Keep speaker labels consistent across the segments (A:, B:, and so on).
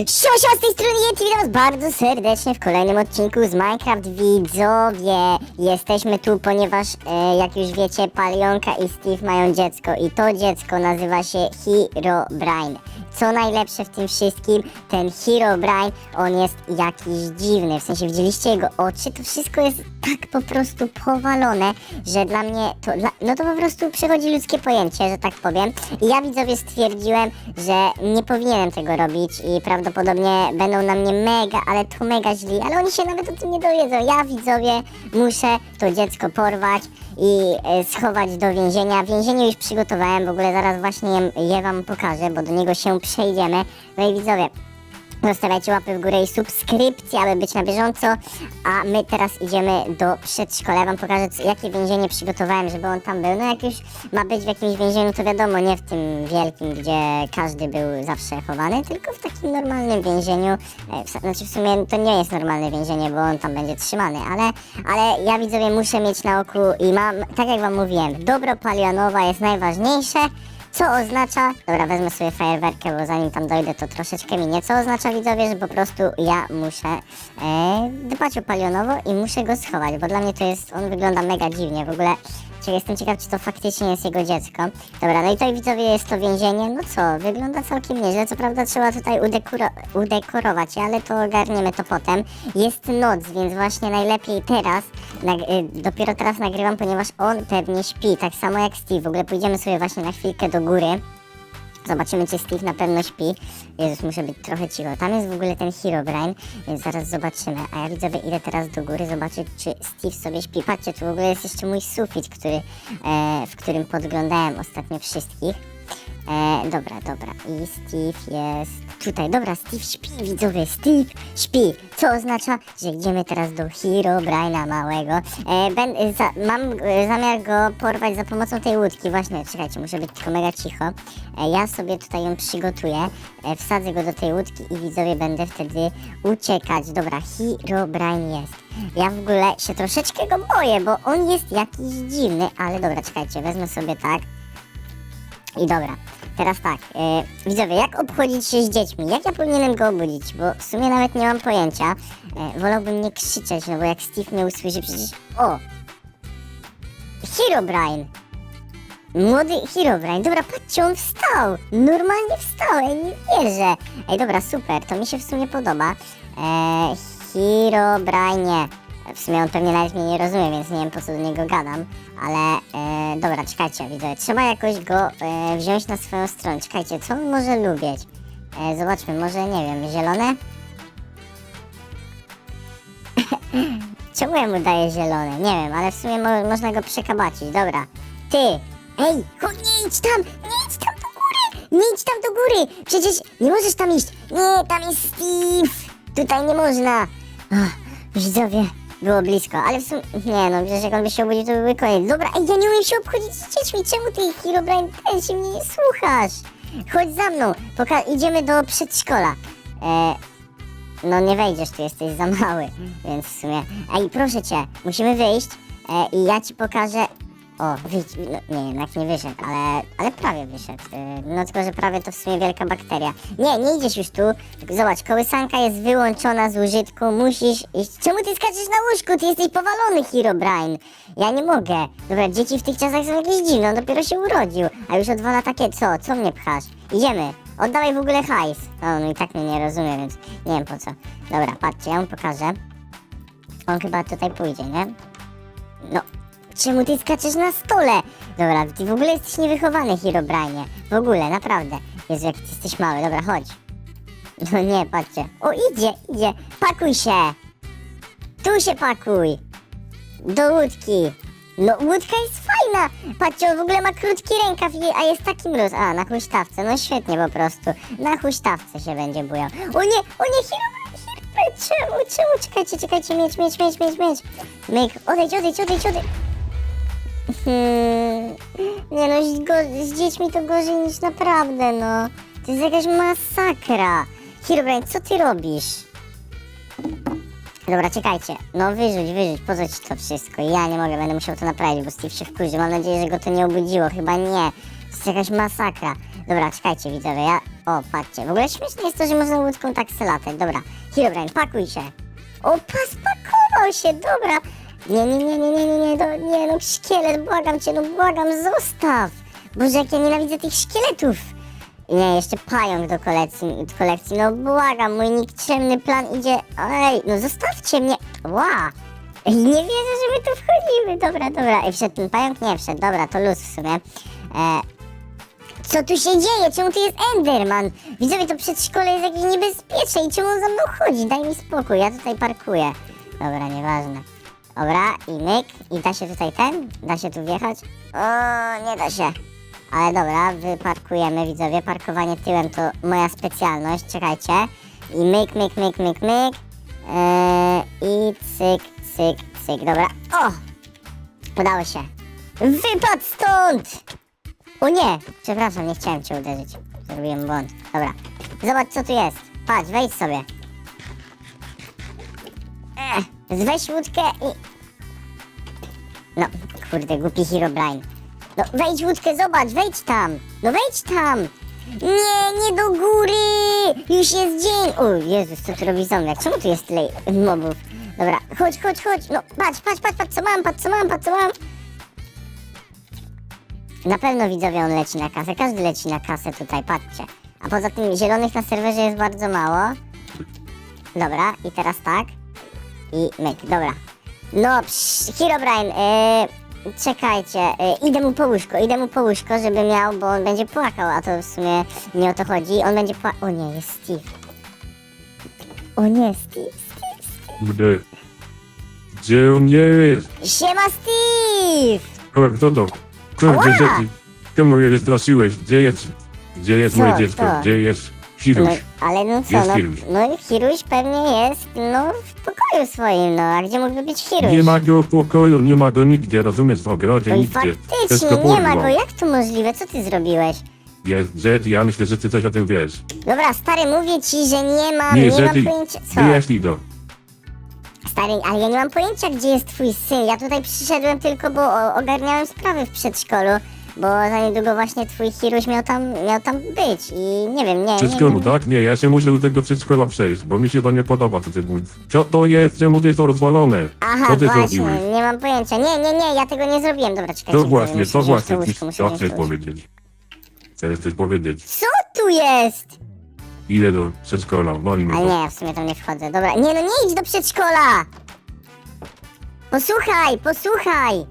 A: Siosio, z tej strony Yeti, witam was bardzo serdecznie w kolejnym odcinku z Minecraft Widzowie. Jesteśmy tu, ponieważ e, jak już wiecie, Palionka i Steve mają dziecko i to dziecko nazywa się Herobrine. Co najlepsze w tym wszystkim, ten Herobrine, on jest jakiś dziwny, w sensie widzieliście jego oczy, to wszystko jest tak po prostu powalone, że dla mnie to, no to po prostu przechodzi ludzkie pojęcie, że tak powiem. I ja widzowie stwierdziłem, że nie powinienem tego robić i prawdopodobnie będą na mnie mega, ale to mega źli, ale oni się nawet o tym nie dowiedzą. Ja widzowie muszę to dziecko porwać i e, schować do więzienia. Więzienie już przygotowałem, w ogóle zaraz właśnie je, je wam pokażę, bo do niego się przejdziemy. No i widzowie, Zostawiajcie łapy w górę i subskrypcje, aby być na bieżąco. A my teraz idziemy do przedszkola. Ja wam pokażę, co, jakie więzienie przygotowałem, żeby on tam był. No jak już ma być w jakimś więzieniu, to wiadomo, nie w tym wielkim, gdzie każdy był zawsze chowany, tylko w takim normalnym więzieniu. E, znaczy w sumie to nie jest normalne więzienie, bo on tam będzie trzymany, ale, ale ja widzowie muszę mieć na oku i mam, tak jak wam mówiłem, dobro palionowa jest najważniejsze. Co oznacza, dobra, wezmę sobie fajerwerkę, bo zanim tam dojdę, to troszeczkę minie. Co oznacza, widzowie, że po prostu ja muszę e, dbać o palionowo i muszę go schować, bo dla mnie to jest, on wygląda mega dziwnie. W ogóle czy jestem ciekaw, czy to faktycznie jest jego dziecko. Dobra, no i tutaj widzowie jest to więzienie. No co, wygląda całkiem nieźle. Co prawda trzeba tutaj udekoro udekorować, ale to ogarniemy to potem. Jest noc, więc właśnie najlepiej teraz, y, dopiero teraz nagrywam, ponieważ on pewnie śpi, tak samo jak Steve. W ogóle pójdziemy sobie właśnie na chwilkę do góry. Zobaczymy, czy Steve na pewno śpi. Jezus, muszę być trochę cicho. Tam jest w ogóle ten Herobrine, więc zaraz zobaczymy. A ja widzowie idę teraz do góry zobaczyć, czy Steve sobie śpi. Patrzcie, tu w ogóle jest jeszcze mój sufit, który, e, w którym podglądałem ostatnio wszystkich. E, dobra, dobra. I Steve jest tutaj. Dobra, Steve śpi, widzowie. Steve śpi. Co oznacza, że idziemy teraz do Herobrine'a małego. E, ben, za, mam e, zamiar go porwać za pomocą tej łódki. Właśnie, czekajcie, muszę być tylko mega cicho. E, ja sobie tutaj ją przygotuję. E, wsadzę go do tej łódki i widzowie będę wtedy uciekać. Dobra, Herobrine jest. Ja w ogóle się troszeczkę go boję, bo on jest jakiś dziwny, ale dobra, czekajcie, wezmę sobie tak. I dobra, teraz tak, e, widzowie, jak obchodzić się z dziećmi? Jak ja powinienem go obudzić? Bo w sumie nawet nie mam pojęcia. E, wolałbym nie krzyczeć, no bo jak Steve mnie usłyszy, przecież... O! Herobrine! Młody Herobrine, dobra, patrzcie, on wstał! Normalnie wstał, ej, nie wierzę! Ej, dobra, super, to mi się w sumie podoba. E, Herobrine. W sumie on pewnie nawet mnie nie rozumie, więc nie wiem po co do niego gadam. Ale e, dobra, czekajcie, widzę. Trzeba jakoś go e, wziąć na swoją stronę. Czekajcie, co on może lubić? E, zobaczmy, może nie wiem, zielone? Czemu ja mu daję zielone? Nie wiem, ale w sumie mo można go przekabacić. Dobra. Ty! Ej, chodź, nie idź tam! Nie idź tam do góry! Nie idź tam do góry! Przecież nie możesz tam iść! Nie, tam jest Steve! Tutaj nie można! Ach, widzowie, było blisko, ale w sumie... Nie no, przecież jak on by się obudził, to byłby koniec. Dobra, ej, ja nie umiem się obchodzić z dziećmi. Czemu ty, Herobrine, ten się mnie nie słuchasz? Chodź za mną, poka idziemy do przedszkola. E, no nie wejdziesz, tu jesteś za mały, więc w sumie... Ej, proszę cię, musimy wyjść e, i ja ci pokażę... O, no, nie, jednak nie wyszedł, ale, ale prawie wyszedł. E, no tylko, że prawie to w sumie wielka bakteria. Nie, nie idziesz już tu. Zobacz, kołysanka jest wyłączona z użytku, musisz iść... Czemu ty skaczesz na łóżku? Ty jesteś powalony, Herobrine. Ja nie mogę. Dobra, dzieci w tych czasach są jakieś dziwne, on dopiero się urodził. A już odwala takie, co? Co mnie pchasz? Idziemy. Oddawaj w ogóle hajs. No, no i tak mnie nie rozumie, więc nie wiem po co. Dobra, patrzcie, ja mu pokażę. On chyba tutaj pójdzie, nie? No, czemu ty skaczesz na stole? Dobra, ty w ogóle jesteś niewychowany, Herobrine. W ogóle, naprawdę. Jezu, jak ty jesteś mały, dobra, chodź. No nie, patrzcie. O, idzie, idzie. Pakuj się. Tu się pakuj. Do łódki. No, łódka jest fajna. Patrzcie, on w ogóle ma krótki rękaw, a jest taki mróz. A, na huśtawce. No świetnie po prostu. Na huśtawce się będzie bujał. O nie, o nie, Herobrine, Herobrine, czemu, czemu? Czekajcie, czekajcie, mieć, mieć, mieć, mieć, mieć. Myk, odejdź, odejdź, odejdź, odejdź. Hmm. Nie no, z, go, z dziećmi to gorzej niż naprawdę, no. To jest jakaś masakra. Herobrine, co ty robisz? Dobra, czekajcie. No wyrzuć, wyrzuć, po ci to wszystko? Ja nie mogę, będę musiał to naprawić, bo Steve się wkurzy. Mam nadzieję, że go to nie obudziło. Chyba nie. To jest jakaś masakra. Dobra, czekajcie widzowie, ja O, patrzcie, w ogóle śmieszne jest to, że można łódką tak se. Dobra, Herobrine, pakuj się. O, pas pakował się, dobra. Nie, nie, nie, nie, nie, nie, nie, no, nie, no szkielet, błagam cię, no błagam, zostaw. Boże, jak ja nienawidzę tych szkieletów. Nie, jeszcze pająk do kolekcji, do kolekcji, no błagam, mój nikczemny plan idzie, ej, no zostawcie mnie, ła. Nie wierzę, że my tu wchodzimy, dobra, dobra, ej, wszedł ten pająk? Nie wszedł, dobra, to luz w sumie. E, co tu się dzieje? Czemu tu jest Enderman? Widzowie, to przedszkole jest jakieś niebezpieczne i czemu on za mną chodzi? Daj mi spokój, ja tutaj parkuję. Dobra, nieważne. Dobra, i myk. I da się tutaj ten? Da się tu wjechać? O, nie da się. Ale dobra, wyparkujemy, widzowie. Parkowanie tyłem to moja specjalność. Czekajcie. I myk, myk, myk, myk, myk. Eee, I cyk, cyk, cyk. Dobra. O! Udało się. Wypadł stąd! O nie! Przepraszam, nie chciałem cię uderzyć. Zrobiłem błąd. Dobra. Zobacz, co tu jest. Patrz, wejdź sobie. Ech, weź łódkę i... No, kurde, głupi Herobrine. No, wejdź łódkę, zobacz, wejdź tam. No wejdź tam. Nie, nie do góry! Już jest dzień! O Jezus, co tu robi zombiak? Czemu tu jest tyle mobów? Dobra, chodź, chodź, chodź. No, patrz, patrz, patrz, patrz, co mam, patrz, co mam, patrz, co mam. Na pewno widzowie on leci na kasę, każdy leci na kasę tutaj, patrzcie. A poza tym zielonych na serwerze jest bardzo mało. Dobra, i teraz tak. I myk, dobra. No, psz, Herobrine, yy, czekajcie, yy, idę mu po łóżko, idę mu po łóżko, żeby miał, bo on będzie płakał, a to w sumie nie o to chodzi. On będzie płakał, o nie, jest Steve. O nie, Steve, Steve, Steve.
B: Kurde. Gdzie on jest?
A: Siema, Steve!
B: Kurde, kto to? Kurde,
A: Ała!
B: gdzie ty? Czemu mnie wystraszyłeś? Gdzie jest? Gdzie jest
A: Co,
B: moje dziecko? Gdzie jest
A: No,
B: Hiruś?
A: ale no co,
B: Jest
A: no,
B: Hiruś.
A: no Hiruś pewnie jest, no, w pokoju swoim, no, a gdzie mógłby być Hiruś?
B: Nie ma go w pokoju, nie ma go nigdzie, rozumiesz? W ogrodzie
A: No i
B: nigdzie.
A: faktycznie,
B: Wszystko
A: nie ma go, jak to możliwe, co ty zrobiłeś?
B: Jest Zed, ja myślę, że ty coś o tym wiesz.
A: Dobra, stary, mówię ci, że nie mam,
B: Nie,
A: nie,
B: Zed,
A: mam pojęcia, co?
B: wyjaśnij to.
A: Stary, ale ja nie mam pojęcia, gdzie jest twój syn, ja tutaj przyszedłem tylko, bo o, ogarniałem sprawy w przedszkolu, bo za niedługo właśnie twój Hiruś miał tam, miał tam być i nie wiem, nie, nie
B: Przedszkolu,
A: wiem.
B: tak? Nie, ja się muszę do tego przedszkola przejść, bo mi się to nie podoba, co ty mówisz. Co to jest? Czemu ty to rozwalone?
A: Aha,
B: Co ty
A: właśnie,
B: zrobiłeś?
A: nie mam pojęcia, nie, nie, nie, ja tego nie zrobiłem, dobra, czekajcie.
B: To właśnie,
A: muszę
B: to
A: wziąć
B: właśnie,
A: łóżko,
B: ty-
A: muszę
B: co
A: wziąć
B: chcesz
A: to łóżko.
B: powiedzieć? Co chcesz powiedzieć?
A: Co tu jest?
B: Idę do przedszkola, mi
A: Ale
B: to.
A: nie, ja w sumie tam nie wchodzę. Dobra, nie no nie idź do przedszkola! Posłuchaj, posłuchaj!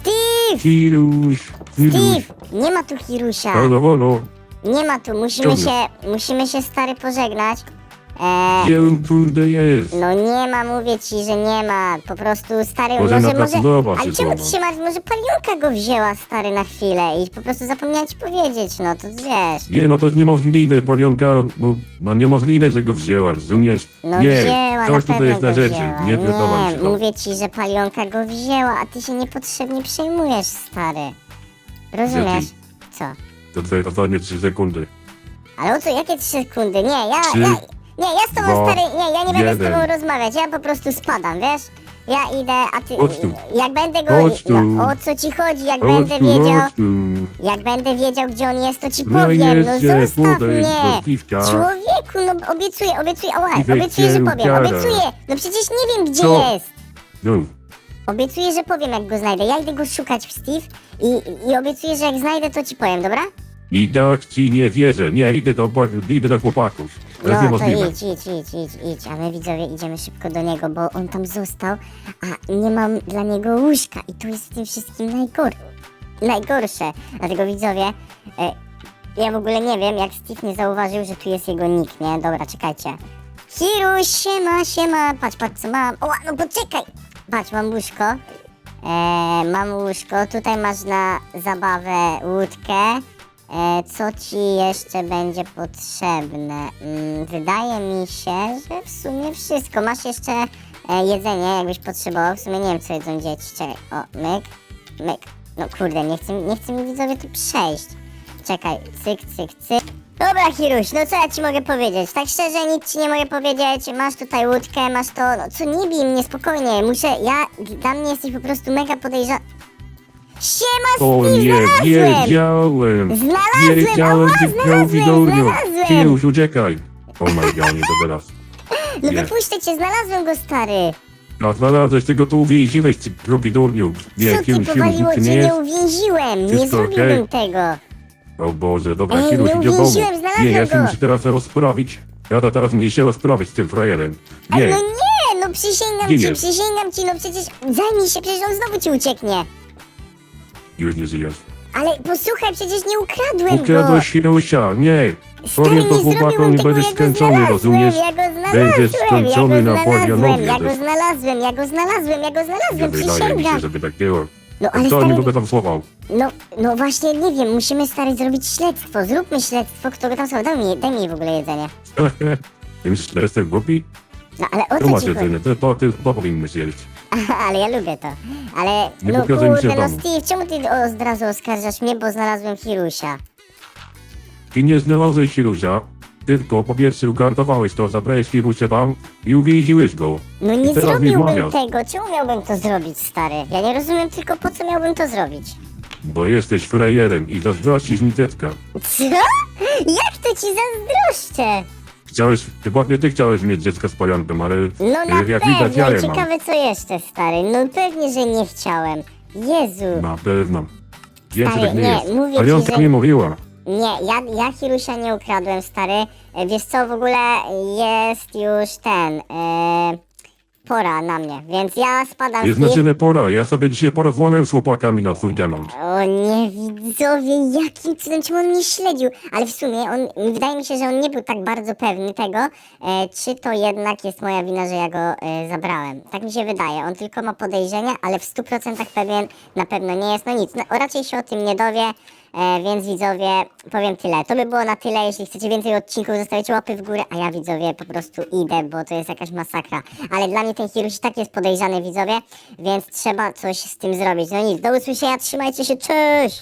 A: Steve!
B: Hiruś, Hiruś.
A: Steve! Nie ma tu Hirusia.
B: Halo, halo.
A: Nie ma tu, musimy
B: Ciągle.
A: się, musimy się stary pożegnać. Eee,
B: Gdzie on kurde jest?
A: no nie ma, mówię ci, że nie ma. Po prostu stary,
B: Może
A: może, Ale czemu ty się martwisz? Może palionka go wzięła stary na chwilę i po prostu zapomniała ci powiedzieć, no to wiesz.
B: Nie, no to jest niemożliwe, Polionka, bo no niemożliwe, że go wzięła, rozumiesz?
A: No
B: nie,
A: wzięła,
B: coś
A: na
B: tutaj
A: pewno
B: jest na
A: go
B: rzeczy,
A: wzięła.
B: nie wiadomo się
A: mówię ci, że palionka go wzięła, a ty się niepotrzebnie przejmujesz, stary. Rozumiesz? Co?
B: To twoje ostatnie 3 sekundy.
A: Ale o co, jakie trzy sekundy? Nie, ja,
B: Trzy,
A: ja, nie, ja z tobą,
B: dwa,
A: stary, nie, ja nie będę z
B: jeden.
A: tobą rozmawiać, ja po prostu spadam, wiesz? Ja idę, a ty,
B: Chodź tu.
A: jak będę go,
B: Chodź tu.
A: no, o co ci chodzi, jak
B: Chodź
A: będę
B: tu,
A: wiedział,
B: chodź tu.
A: jak będę wiedział, gdzie on jest, to ci
B: No
A: powiem, no zostaw mnie.
B: do piwka.
A: Człowieku, no obiecuję, obiecuję, ała, obiecuję, że powiem,
B: ubiorę.
A: obiecuję, no przecież nie wiem, gdzie
B: Co?
A: jest.
B: No,
A: Obiecuję, że powiem, jak go znajdę. Ja idę go szukać w Steve i, i obiecuję, że jak znajdę, to ci powiem, dobra?
B: i tak ci nie wierzę, nie, idę do, idę do chłopaków. To jest
A: No to
B: niemożliwe.
A: idź, idź, idź, idź, idź. A my widzowie idziemy szybko do niego, bo on tam został, a nie mam dla niego łóżka. I to jest w tym wszystkim najgor najgorsze. Dlatego widzowie, e, ja w ogóle nie wiem, jak Steve nie zauważył, że tu jest jego nick, nie? Dobra, czekajcie. Hiruś, siema, siema, patrz, patrz co mam. O, no poczekaj! Patrz, mam łóżko. E, mam łóżko, tutaj masz na zabawę łódkę. E, co ci jeszcze będzie potrzebne? Mm, wydaje mi się, że w sumie wszystko. Masz jeszcze e, jedzenie, jakbyś potrzebował. W sumie nie wiem, co jedzą dzieci. Czekaj, o, myk, myk. No kurde, nie chcę, nie chcę mi widzowie tu przejść. Czekaj, cyk, cyk, cyk. Dobra, Hiruś, no co ja ci mogę powiedzieć? Tak szczerze nic ci nie mogę powiedzieć. Masz tutaj łódkę, masz to. No co nie bij mnie spokojnie. Muszę, ja, dla mnie jesteś po prostu mega podejrzany. Siema,
B: O nie,
A: znalazłem!
B: wiedziałem!
A: Znalazłem,
B: Wiedziałem,
A: ała,
B: że
A: znalazłem, znalazłem.
B: Kiruś, uciekaj! O my god, nie to teraz.
A: No
B: Nie.
A: wypuszczę cię, znalazłem go, stary.
B: No znalazłeś tego tu uwięziłeś, ty drugi durniu. Nie,
A: Co ty
B: Kiruś, Kiruś,
A: powaliło
B: ty
A: cię,
B: nie
A: nie
B: jest?
A: uwięziłem, nie
B: Wszystko
A: zrobiłbym
B: okej?
A: tego.
B: O Boże, dobra,
A: Ej,
B: Kiruś,
A: nie
B: idzie domu.
A: uwięziłem, znalazłem
B: Nie, ja się
A: go.
B: muszę teraz rozprawić. Ja to teraz muszę się rozprawić z tym frajerem. Nie,
A: no nie, no przysięgam ci, przysięgam ci, no przecież zajmij się, przecież on znowu ci ucieknie.
B: Już nie żyjesz.
A: Ale posłuchaj, przecież nie ukradłem go.
B: Ukradłeś Kirusia, nie!
A: Stary,
B: Powiem to
A: nie
B: chłopakom
A: zrobiłem
B: i
A: tego,
B: będziesz
A: ja go
B: skończony,
A: znalazłem,
B: rozumiesz?
A: Ja go znalazłem,
B: Będziesz skończony
A: ja
B: na
A: go znalazłem,
B: Borianowie.
A: ja go znalazłem, ja go znalazłem, ja go
B: Nie
A: znalazłem,
B: wydaje mi się,
A: przysięgam.
B: żeby tak było.
A: No ale
B: Kto
A: stary,
B: go tam schował?
A: no, no właśnie nie wiem, musimy stary zrobić śledztwo, zróbmy śledztwo, kto go tam schował, daj mi, daj mi w ogóle jedzenie.
B: Ty myślisz, że jestem głupi?
A: No ale o co
B: masz
A: ci chodzi?
B: to, to, ty, to powinnyś jeść.
A: ale ja lubię to. Ale,
B: Nie
A: no
B: pokazuj mi się
A: kurde, no
B: domu.
A: Steve, czemu ty o- od razu oskarżasz mnie, bo znalazłem Hirusia?
B: Ty nie znalazłeś Kirusia, tylko po pierwsze ukartowałeś to, zabrałeś Kirusia tam i uwięziłeś go.
A: No
B: I
A: nie
B: teraz mi
A: zrobiłbym
B: wmawiasz.
A: tego, czemu miałbym to zrobić, stary? Ja nie rozumiem tylko, po co miałbym to zrobić.
B: Bo jesteś frajerem i zazdrościsz mi dziecka.
A: Co? Jak to ci zazdroszczę?
B: Chciałeś, chyba nie ty chciałeś mieć dziecka z pająkiem, ale
A: No
B: e,
A: na
B: jak widać
A: pewno,
B: ja
A: i
B: je mam.
A: ciekawe co jeszcze, stary. No pewnie, że nie chciałem. Jezu.
B: Na pewno. Wiem, że
A: Stary,
B: tak nie,
A: nie,
B: jest.
A: mówię
B: Ale
A: ci,
B: on
A: że-
B: tak nie mówiła.
A: Nie, ja, ja Hirusia nie ukradłem, stary. E, Wiesz co, w ogóle jest już ten... E, pora na mnie, więc ja spadam
B: Jest
A: z
B: na tyle pora, ja sobie dzisiaj porozmawiam z chłopakami na swój temat.
A: O nie, widzowie, jakim cudem, czemu on mnie śledził? Ale w sumie, on, wydaje mi się, że on nie był tak bardzo pewny tego, e, czy to jednak jest moja wina, że ja go e, zabrałem. Tak mi się wydaje, on tylko ma podejrzenia, ale w 100% pewien na pewno nie jest. No nic, no, raczej się o tym nie dowie, więc widzowie, powiem tyle. To by było na tyle, jeśli chcecie więcej odcinków, zostawicie łapy w górę, a ja widzowie po prostu idę, bo to jest jakaś masakra. Ale dla mnie ten Hiruś tak jest podejrzany, widzowie, więc trzeba coś z tym zrobić. No nic, do usłyszenia, trzymajcie się, cześć!